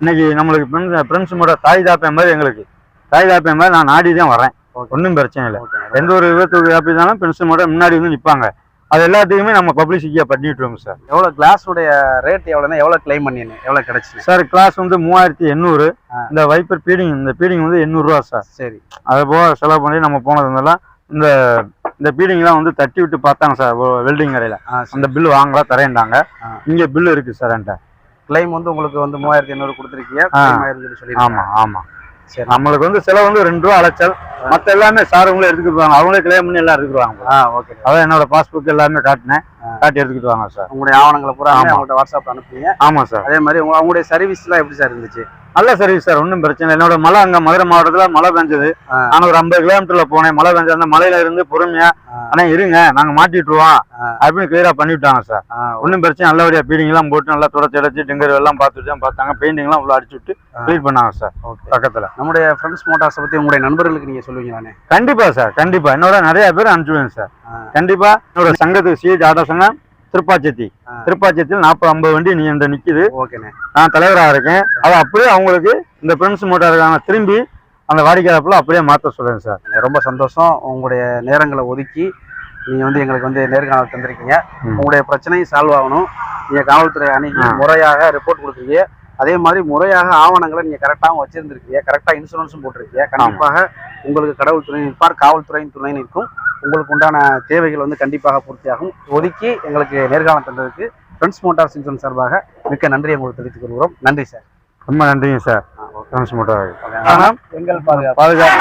இன்னைக்கு நம்மளுக்கு ஃப்ரெண்ட்ஸ் ஃப்ரெண்ட்ஸுமோட தாய் தாப்பேன் மாதிரி எங்களுக்கு. தாய் தாப்பேன் மாதிரி நான் நாடி தான் வரேன் ஒன்றும் பிரச்சனை இல்லை. எந்த ஒரு விபத்து அப்படின்னாலும் ஃப்ரெண்ட்ஸுமோட முன்னாடி வந்து நிற்பாங்க அது எல்லாத்தையுமே நம்ம பப்ளிசிட்டியாக பண்ணிட்டுருவோம் சார் எவ்வளோ கிளாஸுடைய ரேட் எவ்வளோனா எவ்வளோ கிளைம் பண்ணினு எவ்வளோ கிடைச்சு சார் கிளாஸ் வந்து மூவாயிரத்தி எண்ணூறு. இந்த வைப்பர் பீடிங் இந்த பீடிங் வந்து எண்ணூறுரூவா சார் சரி. அது போக செலவு பண்ணி நம்ம போனதுனால இந்த இந்த பீடிங்லாம் வந்து தட்டி விட்டு பார்த்தாங்க சார் வெல்டிங் கடையில். அந்த பில்லு வாங்கலாம் தரேன்டாங்க. இங்கே பில்லு இருக்குது சார் என்கிட்ட. கிளைம் வந்து உங்களுக்கு வந்து மூவாயிரத்தி ஐநூறு கொடுத்துருக்கீங்க. ஆ. claim ஆயிருக்குன்னு சொல்லி ஆமாம் ஆமாம் சரி. நம்மளுக்கு வந்து செலவு வந்து ரெண்டு ரூபா அலைச்சல். மற்ற எல்லாமே சார் அவங்களே எடுத்துக்கிட்டு அவங்களே கிளைம் பண்ணி எல்லாம் எடுத்துக்கிடுவாங்க ஆ ஓகே அதான் என்னோட பாஸ்புக் எல்லாமே காட்டினேன். காட்டி எடுத்துக்கிட்டு வாங்க சார் உங்களுடைய ஆவணங்களை பூரா ஆமா. அவங்கள்ட்ட வாட்ஸ்அப் அனுப்புனீங்க. ஆமாம் சார் அதே மாதிரி உங்க அவங்களுடைய சர்வீஸ்லாம் எப்படி சார் இருந்துச்சு? நல்ல சர்வீஸ் சார் ஒன்றும் பிரச்சனை இல்லை. என்னோட மழை அங்கே மதுரை மாவட்டத்தில் மழை பெஞ்சது. நான் ஒரு ஐம்பது கிலோமீட்டர்ல போனேன். மழை பெஞ்ச அந்த மலையில இருந்து பொறுமையா. ஆனா இருங்க நாங்க மாட்டிட்டுருவோம். அப்படின்னு கிளியரா பண்ணிவிட்டாங்க சார் ஒன்றும் பிரச்சனை நல்லபடியா பீடிங் எல்லாம் போட்டு நல்லா தொடச்சி அடைச்சு டிங்கர் எல்லாம் பார்த்துட்டு பார்த்தாங்க. பெயிண்டிங் எல்லாம் உள்ள அடிச்சு விட்டு ஆ. க்ளீன் பண்ணாங்க சார் பக்கத்துல. நம்முடைய ஃப்ரெண்ட்ஸ் மோட்டார்ஸை பற்றி உங்களுடைய நண்பர்களுக்கு நீங்கள் சொல்லுவீங்களானே கண்டிப்பா சார் கண்டிப்பா. என்னோட நிறைய பேர் அனுப்பிச்சுடுவேன் சார். கண்டிப்பா என்னோட சங்கத்துக்கு சிஹெச் ஆட்டோ சங்கம் திருப்பாச்சேத்தி. திருப்பாச்சேத்தியில் நாற்பது ஐம்பது வண்டி நீ இந்த நிக்குது. நான் தலைவராக இருக்கேன். அதை அப்படியே அவங்களுக்கு இந்த ஃப்ரெண்ட்ஸ் மோட்டாருக்கான திரும்பி அந்த வாடிக்கையாளர்ல அப்படியே மாற்ற சொல்றேன் சார். ரொம்ப சந்தோஷம். உங்களுடைய நேரங்களை ஒதுக்கி நீங்கள் வந்து எங்களுக்கு வந்து நேர்காணல் தந்திருக்கீங்க. உங்களுடைய பிரச்சனையும் சால்வ் ஆகணும். நீங்கள் காவல்துறை அணுகி ஆ. முறையாக ரிப்போர்ட் கொடுக்குறீங்க அதே மாதிரி முறையாக ஆவணங்களை நீங்கள் கரெக்டாகவும் வச்சிருந்துருக்கீங்க. கரெக்டாக இன்சூரன்ஸும் போட்டிருக்கீங்க. கண்டிப்பாக உங்களுக்கு கடவுள் துணை நிற்பார் காவல்துறையின் துணை நிற்கும். உங்களுக்கு உண்டான தேவைகள் வந்து கண்டிப்பாக பூர்த்தியாகும். ஒதுக்கி எங்களுக்கு நேர்காணல் தந்ததுக்கு ஃப்ரெண்ட்ஸ் மோட்டார்ஸ் இன்சூரன்ஸ் சார்பாக மிக்க நன்றி உங்களுக்கு தெரிவித்துக் கொள்கிறோம். நன்றி சார் ரொம்ப நன்றிங்க சார் ஃப்ரெண்ட்ஸ் மோட்டார் ஆனால் எங்கள் பாதுகாப்பு. பாதுகாப்பு.